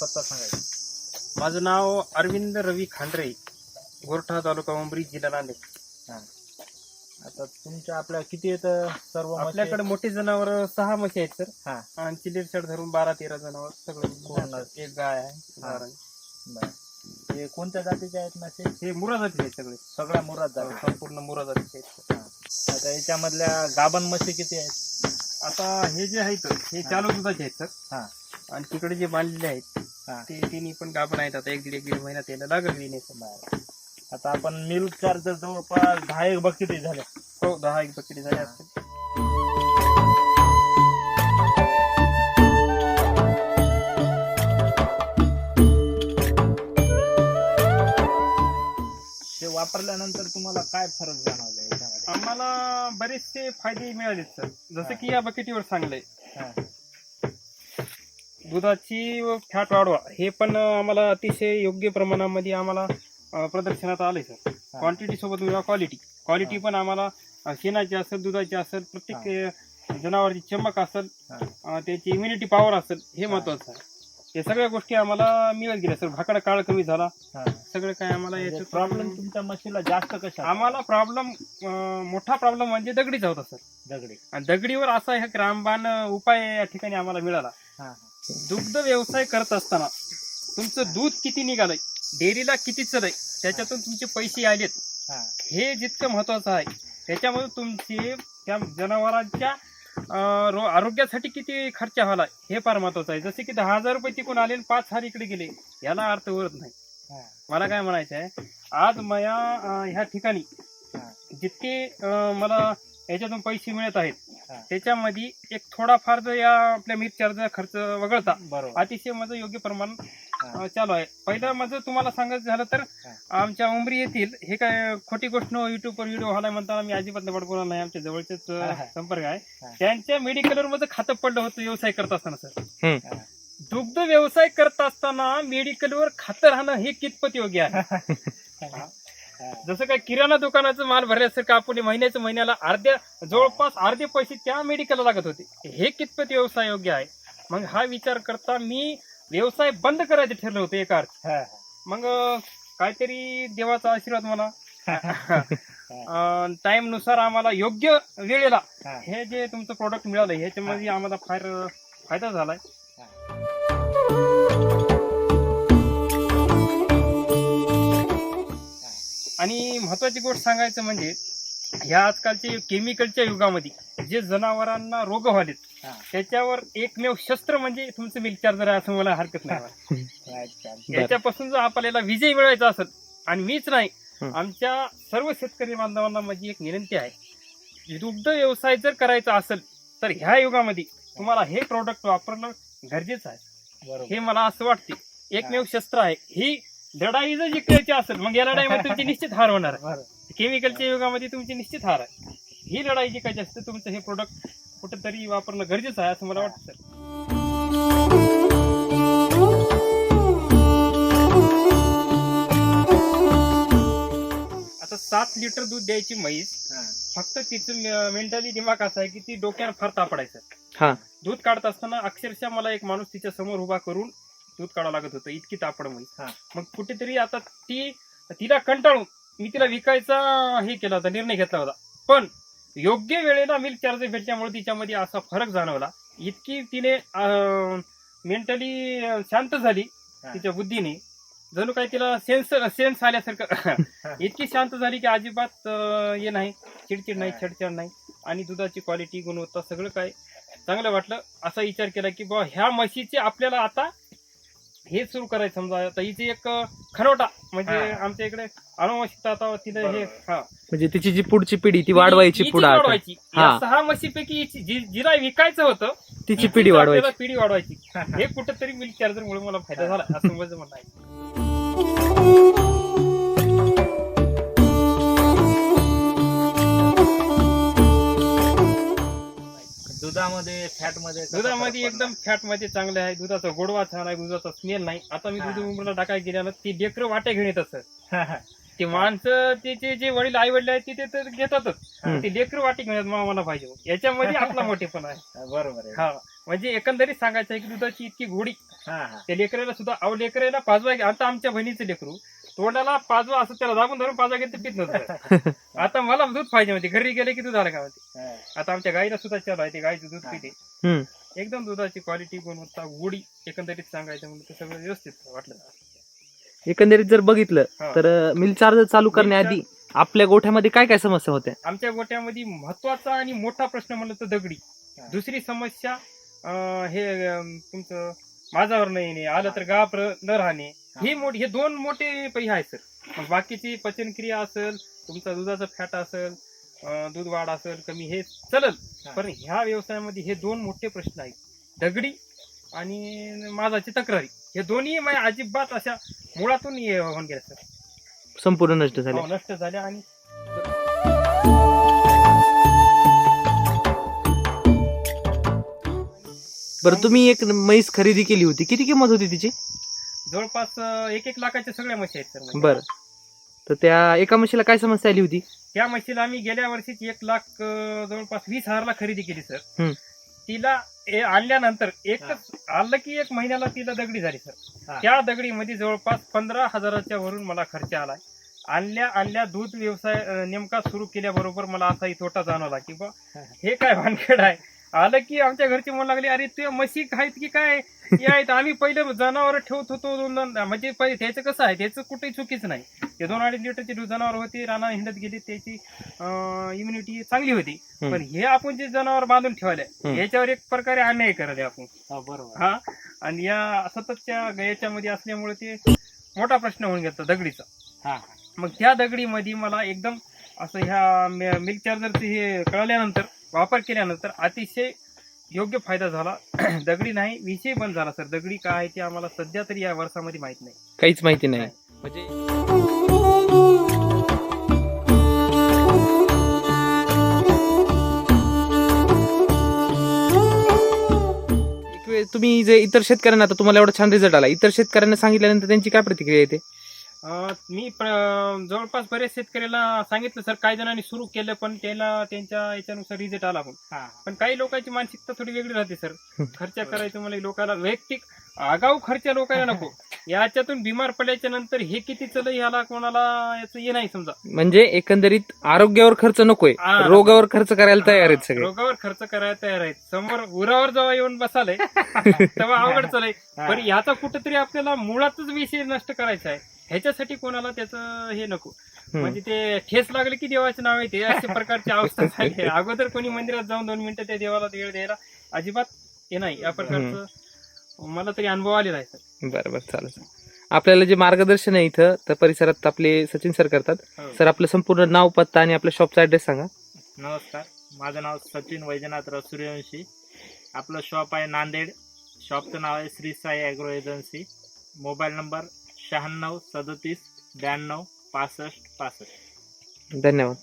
पत्ता सांगायचा. माझं नाव अरविंद रवी खांडरे गोरठा तालुका उंबरी जिल्हा नांदेड. आता तुमच्या आपल्या किती येत सर्व म्हशी? आपल्याकडे मोठे जनावर सहा म्हशी आहेत सर. हा. आणि चिल्लीर शर्ट धरून बारा तेरा जनावर सगळं पूर्ण. एक गाय आहे हा. बरं. हे कोणत्या जातीचे आहेत म्हशी हे मुरा जातीचे आहेत सगळे. सगळ्या मुरात जाती. संपूर्ण मुरा जातीचे आहेत हा. आता याच्यामधल्या गाभण म्हशी किती आहेत? आता हे जे आहेत हे चालू दुधाचे आहेत सर. हा. आणि तिकडे जे बांधलेले आहेत हा ते तिन्ही पण गाभण आहेत आता. एक दीड एक दीड महिना त्याला लागल येण्याचं बरं. आता आपण मिल्क चार्जर जवळपास दहा एक बकेटी झाल्या हो दहा एक बकेटी झाले असतील. ते वापरल्यानंतर तुम्हाला काय फरक जाणवला याच्यामध्ये? आम्हाला बरेचसे फायदे मिळालेत सर. जसं की या बकेटीवर सांगलंय. हा. दुधाची व फॅट वाढवा. हे पण आम्हाला अतिशय योग्य प्रमाणामध्ये आम्हाला प्रदर्शनात आलंय सर क्वांटिटी सोबत क्वालिटी क्वालिटी पण आम्हाला शेणाची असेल दुधाची असेल प्रत्येक जनावरची चमक असेल हा. त्याची इम्युनिटी पॉवर असेल हे महत्वाचं आहे. हे सगळ्या गोष्टी आम्हाला मिळत गेल्या सर भाकडा काळ कमी झाला. हा. सगळं काय आम्हाला म्हणजे याच्यात प्रॉब्लेम तुमच्या म्हशीला जास्त कशा आम्हाला प्रॉब्लेम मोठा प्रॉब्लेम म्हणजे दगडीचा होता सर दगडी. आणि दगडीवर असा ह्या रामबाण उपाय या ठिकाणी आम्हाला मिळाला. हा. दुग्ध व्यवसाय करत असताना तुमचं दूध किती निघालंय? डेअरीला किती चलय त्याच्यातून तुमचे पैसे आलेत. हा. हे जितकं महत्वाचं आहे त्याच्यामध्ये तुमचे त्या जनावरांच्या आरोग्यासाठी किती खर्च झाला हे फार महत्वाचं आहे. जसे की दहा हजार रुपये तिकून आले आणि पाच हजार इकडे गेले याला अर्थ उरत नाही. मला काय म्हणायचं आहे आज मया ह्या ठिकाणी जितके मला याच्यातून पैसे मिळत आहेत. त्याच्यामध्ये एक थोडाफार जो या आपल्या मिरच्याचा खर्च वगळता बरोबर अतिशय माझं योग्य प्रमाण. अं, चालू आहे पहिलं माझं तुम्हाला सांगायचं झालं तर. आमच्या उमरी येथील हे काय खोटी गोष्ट न युट्यूबवर व्हिडिओ व्हायला म्हणताना मी अजिबात लबाडपणा नाही आमच्या जवळचेच अं, हा, हा. संपर्क आहे. त्यांच्या मेडिकलवर माझं खातं पडलं होतं व्यवसाय करत असताना सर हा. दुग्ध व्यवसाय करत असताना मेडिकलवर खातं राहणं हे कितपत योग्य आहे हा. जसं काय किराणा दुकानाचं माल भरल्यासारखं आपण महिन्याच्या महिन्याला अर्ध्या जवळपास अर्धे पैसे त्या मेडिकलला लागत होते. हे कितपत व्यवसाय योग्य आहे? मग हा विचार करता मी व्यवसाय बंद करायचं ठरलं होतं एका अर्थी. मग काहीतरी देवाचा आशीर्वाद म्हणा. टाइमनुसार आम्हाला योग्य वेळेला हा. जे तुमचं प्रोडक्ट मिळालं ह्याच्यामध्ये आम्हाला फार फायदा झालाय. आणि महत्वाची गोष्ट सांगायचं म्हणजे ह्या आजकालच्या केमिकलच्या युगामध्ये जे जनावरांना रोग व्हालेत. त्याच्यावर एकमेव शस्त्र म्हणजे तुमचं मिल्क चार्जर आहे असं मला हरकत नाही अच्छा. याच्यापासून जर आपल्याला विजय मिळवायचा असेल आणि मीच नाही. आमच्या सर्व शेतकरी बांधवांना माझी एक विनंती आहे दुग्ध व्यवसाय जर करायचा असेल तर ह्या युगामध्ये तुम्हाला हे प्रोडक्ट वापरणं गरजेचं आहे हे मला असं वाटते एकमेव शस्त्र आहे ही लढाई जर जिंकायची असेल मग या लढाईमध्ये तुमची निश्चित हार होणार आहे. केमिकलच्या युगामध्ये तुमची निश्चित हार आहे. ही लढाई जिंकायची असते तुमचं हे प्रोडक्ट कुठंतरी वापरणं गरजेचं आहे असं मला वाटतं सर आता सात लिटर दूध द्यायची म्हैस हा. फक्त तिचं मेंटली दिमाग असा आहे की ती डोक्यानं फार तापडायचं. हा. दूध काढत असताना अक्षरशः मला एक माणूस तिच्या समोर उभा करून दूध काढावं लागत होतं इतकी तापड म्हैस हा. मग कुठेतरी आता ती तिला कंटाळून मी तिला विकायचा हे केला होता निर्णय घेतला होता. पण योग्य वेळेला मिल्क चार्जर भेटल्यामुळे तिच्यामध्ये असा फरक जाणवला. इतकी तिने मेंटली शांत झाली. तिच्या बुद्धीने. जणू काही तिला सेन्स सेन्स आल्यासारखं इतकी शांत झाली की अजिबात हे नाही चिडचिड नाही छडछड नाही. आणि दुधाची क्वालिटी गुणवत्ता सगळं काय चांगलं वाटलं असा विचार केला की बा ह्या म्हशीचे आपल्याला आता हे सुरू करायचं समजा. आता हिची एक खरोटा म्हणजे हा. आमच्या इकडे अनुवंशिकता आता तिला हे बरोबर. हा. म्हणजे तिची जी पुढची पिढी ती वाढवायची पुढे वाढवायची. हा. या सहा म्हशीपैकी हिची- जी- जिला विकायचं होतं तिची पिढी वाढवायची. पिढी वाढवायची. हे कुठेतरी मिल्क चार्जर मुळे मला फायदा झाला असं माझं म्हणणं आहे. दुधामध्ये फॅटमध्ये कसा दुधामध्ये एकदम फॅटमध्ये चांगले आहे दुधाचा गोडवा छान आहे दुधाचा स्मेल नाही. आता मी. दूध उमरला टाकायला गेल्यानं ती लेकरं वाटे घेऊन येत असत? ते माणसं ते जे वडील आई वडील आहेत ते ते तर घेतातच. ते लेकरं वाटे घेऊन मला पाहिजे. याच्यामध्ये आपला मोठेपणा आहे. बरोबर आहे. हा. म्हणजे एकंदरीत सांगायचं आहे की दुधाची इतकी गोडी. त्या लेकराला सुद्धा अहो लेकराला पाजवा आता आमच्या बहिणीचं लेकरू तोंडाला पाजवा असं त्याला दाबून धरून पाजवा घेत पीत नव्हतं आता मला दूध पाहिजे म्हणते घरी गेले की दूध आलं का म्हणते हा. आता आमच्या गाईला सुद्धा चालू आहे ते गाईचं दूध. पिते हम्म. एकदम दुधाची क्वालिटी गुणवत्ता गोडी एकंदरीत सांगायचं म्हणजे ते सगळं व्यवस्थित वाटलं एकंदरीत जर बघितलं. तर मिल चार्जर चालू करण्याआधी आपल्या गोठ्यामध्ये काय काय समस्या होत्या आमच्या गोट्यामध्ये महत्त्वाचा आणि मोठा प्रश्न म्हणलं तर दगडी. दुसरी समस्या हे तुमचं माझावर न येणे आलं तर गाप न राहणे ही मोठी हे दोन मोठे पै आहेत सर. मग बाकीची पचनक्रिया असेल तुमचा दुधाचं फॅट असेल दूध वाढ असेल कमी हे चलल. पण ह्या व्यवसायामध्ये हे दोन मोठे प्रश्न आहेत. दगडी आणि माझाची तक्रारी. हे दोन्ही माझ्या अजिबात अशा मुळातून होऊन गेल्या सर. संपूर्ण नष्ट झाले. हो, नष्ट झाल्या आणि बरं तुम्ही एक म्हैस खरेदी केली होती. किती किंमत होती तिची? जवळपास एक एक लाखाच्या सगळ्या म्हशी आहेत सर बरं. तर त्या एका म्हशीला काय समस्या आली होती? त्या म्हशीला आम्ही गेल्या वर्षीच एक लाख अं, जवळपास वीस हजारला खरेदी केली हम्म. सर तिला ए- आणल्यानंतर एकच आलं की एक महिन्याला तिला दगडी झाली सर. हा. त्या दगडीमध्ये जवळपास पंधरा हजाराच्या वरून मला खर्च आलाय आणल्या आणल्या दूध व्यवसाय अं, नेमका सुरू केल्याबरोबर मला असाही तोटा जाणवला की बा हे काय भानगड आहे? आलं की आमच्या घरचे म्हणू लागले अरे तुझ्या म्हशी आहेत की काय? हे आहेत. आम्ही पहिले जनावर ठेवत होतो दोन दोन म्हणजे पहिले त्याचं कसं आहे त्याचं कुठेही चुकीच नाही. ते दोन अडीच लिटरची जनावर होती राणा हिंडत गेली त्याची इम्युनिटी चांगली होती. पण हे आपण जे जनावर बांधून ठेवले. याच्यावर एक प्रकारे अन्याय करायला आपण. हा, बरोबर. हा? आणि या सततच्या याच्यामध्ये असल्यामुळे ते मोठा प्रश्न होऊन घेतो दगडीचा. हा. मग त्या दगडीमध्ये मला एकदम असं ह्या मिल्क चार्जरचे हे कळल्यानंतर वापर केल्यानंतर अतिशय योग्य फायदा झाला. दगडी नाही विषय बंद झाला सर. दगडी काय आहे ते आम्हाला सध्या तरी या वर्षामध्ये माहीत नाही. काहीच माहिती नाही. म्हणजे तुम्ही जे इतर शेतकऱ्यांना आता तुम्हाला एवढा छान रिझल्ट आला. इतर शेतकऱ्यांना सांगितल्यानंतर त्यांची काय प्रतिक्रिया येते? मी प्र- जवळपास बरेच शेतकऱ्याला सांगितलं सर काही जणांनी सुरू केलं पण त्याला त्यांच्या याच्यानुसार रिझल्ट आला पण पण काही लोकांची मानसिकता थोडी वेगळी राहते सर. खर्च करायचं मला लोकांना वैयक्तिक आगाऊ खर्च लोकांना नको. याच्यातून बिमार पडल्याच्या नंतर हे किती चल याला कोणाला याचं हे नाही समजा. म्हणजे एकंदरीत आरोग्यावर खर्च नकोय. रोगावर खर्च करायला तयार आहेत सगळे. रोगावर खर्च करायला तयार आहेत. समोर उरावर जेव्हा येऊन बसालय तेव्हा अवघड चालय. पण याचा कुठेतरी आपल्याला मुळातच विषय नष्ट करायचा आहे. ह्याच्यासाठी कोणाला त्याचं हे नको. म्हणजे ते ठेस लागले की देवाचे नाव येते अशा प्रकारची अवस्था झाली. आहे. अगोदर कोणी मंदिरात जाऊन दोन मिनिटं त्या देवाला वेळ द्यायला अजिबात हे नाही. या प्रकारचं मला तरी अनुभव आलेला आहे सर. बरं बरं चालेल चालेल. आपल्याला जे मार्गदर्शन आहे इथं तर परिसरात आपले सचिन सर करतात. हो. सर आपलं संपूर्ण नाव पत्ता आणि आपल्या शॉपचा ऍड्रेस सांगा. नमस्कार. माझं नाव सचिन वैजनाथराव सूर्यवंशी. आपलं शॉप आहे नांदेड. शॉपचं नाव आहे Shri Sai agro agency. Mobile number शहाण्णव सदतीस ब्याण्णव पासष्ट पासष्ट. धन्यवाद.